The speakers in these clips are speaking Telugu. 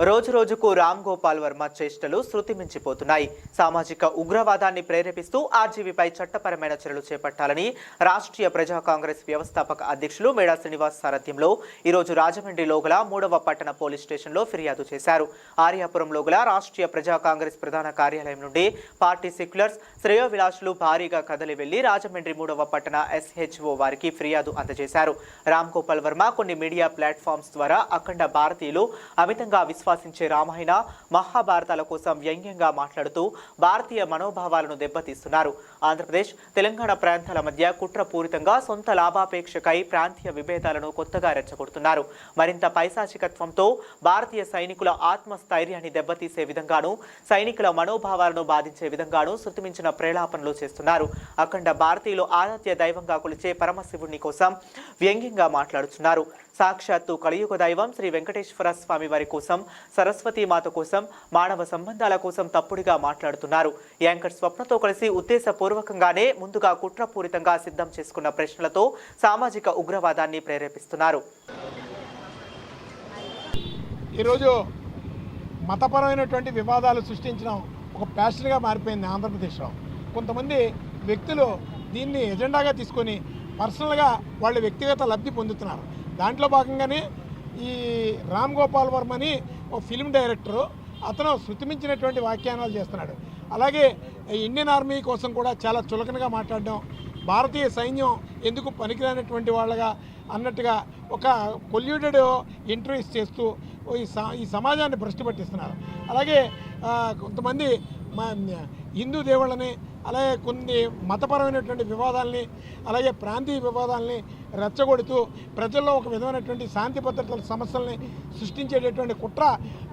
రోజు రోజుకు రామ్ గోపాల్ వర్మ చేష్టలు శృతి మించిపోతున్నాయి. సామాజిక ఉగ్రవాదాన్ని ప్రేరేపిస్తూ ఆర్జీవీపై చట్టపరమైన చర్యలు చేపట్టాలని రాష్ట్రీయ ప్రజా కాంగ్రెస్ వ్యవస్థాపక అధ్యక్షులు మేడా శ్రీనివాస్ సారథ్యంలో ఈరోజు రాజమండ్రిలో గల మూడవ పట్టణ పోలీస్ స్టేషన్లో ఫిర్యాదు చేశారు. ఆర్యాపురంలో గల రాష్ట్రీయ ప్రజా కాంగ్రెస్ ప్రధాన కార్యాలయం నుండి పార్టీ సెక్యులర్స్ శ్రేయోవిలాసులు భారీగా కదలి వెళ్ళి రాజమండ్రి మూడవ పట్టణ ఎస్హెచ్ఓ వారికి ఫిర్యాదు అందజేశారు. రామ్ గోపాల్ వర్మ కొన్ని మీడియా ప్లాట్ఫామ్స్ ద్వారా అఖండ భారతీయులు అమితంగా ఆశ్వాసించే రామాయణ మహాభారతాల కోసం వ్యంగ్యంగా మాట్లాడుతూ భారతీయ మనోభావాలను దెబ్బతీస్తున్నారు. ఆంధ్రప్రదేశ్ తెలంగాణ ప్రాంతాల మధ్య కుట్రపూరితంగా సొంత లాభాపేక్షకై ప్రాంతీయ విభేదాలను కొత్తగా రెచ్చగొడుతున్నారు. మరింత పైశాచికత్వంతో భారతీయ సైనికుల ఆత్మస్థైర్యాన్ని దెబ్బతీసే విధంగాను సైనికుల మనోభావాలను బాధించే విధంగాను శృతిమించిన ప్రేలాపనలు చేస్తున్నారు. అఖండ భారతీయులు ఆరాధ్య దైవంగా కొలిచే పరమశివుని కోసం వ్యంగ్యంగా మాట్లాడుతున్నారు. సాక్షాత్తు కలియుగ దైవం శ్రీ వెంకటేశ్వర స్వామి వారి కోసం సరస్వతీ మాత కోసం మానవ సంబంధాల కోసం తప్పుడుగా మాట్లాడుతున్నారు. యాంకర్ స్వప్నతో కలిసి ఉద్దేశపూర్వకంగానే ముందుగా కుట్రపూరితంగా సిద్ధం చేసుకున్న ప్రశ్నలతో సామాజిక ఉగ్రవాదాన్ని ప్రేరేపిస్తున్నారు. ఈరోజు మతపరమైనటువంటి వివాదాలు సృష్టించడం ఒక ప్యాషన్గా మారిపోయింది ఆంధ్రప్రదేశ్లో. కొంతమంది వ్యక్తులు దీన్ని ఎజెండాగా తీసుకొని పర్సనల్గా వాళ్ళ వ్యక్తిగత లబ్ధి పొందుతున్నారు. దాంట్లో భాగంగానే ఈ రామ్ గోపాల్ వర్మని ఓ ఫిల్మ్ డైరెక్టరు అతను శృతిమించినటువంటి వ్యాఖ్యానాలు చేస్తున్నాడు. అలాగే ఇండియన్ ఆర్మీ కోసం కూడా చాలా చులకనగా మాట్లాడడం భారతీయ సైన్యం ఎందుకు పనికిరానటువంటి వాళ్ళగా అన్నట్టుగా ఒక పొల్యూటెడ్ ఇంటర్వ్యూస్ చేస్తూ ఈ స ఈ సమాజాన్ని భ్రష్టు పట్టిస్తున్నారు. అలాగే కొంతమంది మా హిందూ దేవుళ్ళని అలాగే కొన్ని మతపరమైనటువంటి వివాదాలని అలాగే ప్రాంతీయ వివాదాలని రెచ్చగొడుతూ ప్రజల్లో ఒక విధమైనటువంటి శాంతి భద్రతల సమస్యల్ని సృష్టించేటటువంటి కుట్ర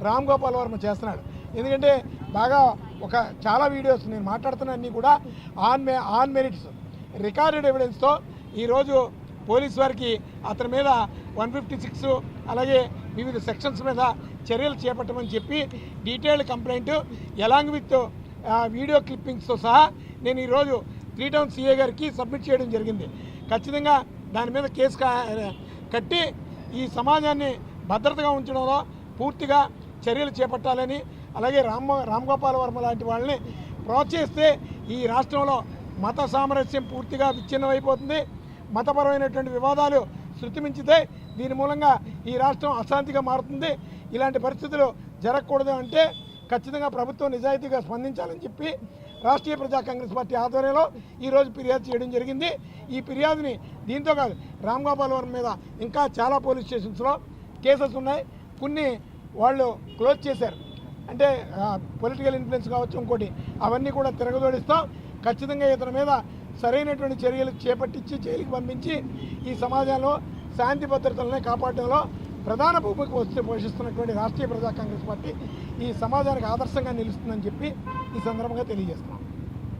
రామ్ గోపాల్ వర్మ చేస్తున్నాడు. ఎందుకంటే బాగా ఒక చాలా వీడియోస్ నేను మాట్లాడుతున్నవన్నీ కూడా on may on merits recorded ఎవిడెన్స్తో ఈరోజు పోలీస్ వారికి అతని మీద వన్ ఫిఫ్టీ సిక్స్ అలాగే వివిధ సెక్షన్స్ మీద చర్యలు చేపట్టమని చెప్పి detailed complaint along with video క్లిప్పింగ్స్తో సహా నేను ఈరోజు త్రీ టౌన్ సిఏ గారికి సబ్మిట్ చేయడం జరిగింది. ఖచ్చితంగా దాని మీద కేసు కట్టి ఈ సమాజాన్ని భద్రతగా ఉంచడంలో పూర్తిగా చర్యలు చేపట్టాలని అలాగే రామ్ రామ్ గోపాల్ వర్మ లాంటి వాళ్ళని ప్రోత్సహిస్తే ఈ రాష్ట్రంలో మత సామరస్యం పూర్తిగా విచ్ఛిన్నమైపోతుంది. మతపరమైనటువంటి వివాదాలు శృతిమించితే దీని మూలంగా ఈ రాష్ట్రం అశాంతిగా మారుతుంది. ఇలాంటి పరిస్థితులు జరగకూడదు అంటే ఖచ్చితంగా ప్రభుత్వం నిజాయితీగా స్పందించాలని చెప్పి రాష్ట్రీయ ప్రజా కాంగ్రెస్ పార్టీ ఆధ్వర్యంలో ఈరోజు ఫిర్యాదు చేయడం జరిగింది. ఈ ఫిర్యాదుని దీంతో కాదు రామ్ గోపాల్ వర్మ మీద ఇంకా చాలా పోలీస్ స్టేషన్స్లో కేసెస్ ఉన్నాయి. కొన్ని వాళ్ళు క్లోజ్ చేశారు. అంటే పొలిటికల్ ఇన్ఫ్లుయెన్స్ కావచ్చు ఇంకోటి అవన్నీ కూడా తిరగదోడిస్తాం. ఖచ్చితంగా ఇతని మీద సరైనటువంటి చర్యలు చేపట్టించి జైలుకి పంపించి ఈ సమాజంలో శాంతి భద్రతలనే కాపాడడంలో ప్రధాన భూమిక వస్తే పోషిస్తున్నటువంటి రాష్ట్రీయ ప్రజా కాంగ్రెస్ పార్టీ ఈ సమాజానికి ఆదర్శంగా నిలుస్తుందని చెప్పి ఈ సందర్భంగా తెలియజేస్తున్నాం.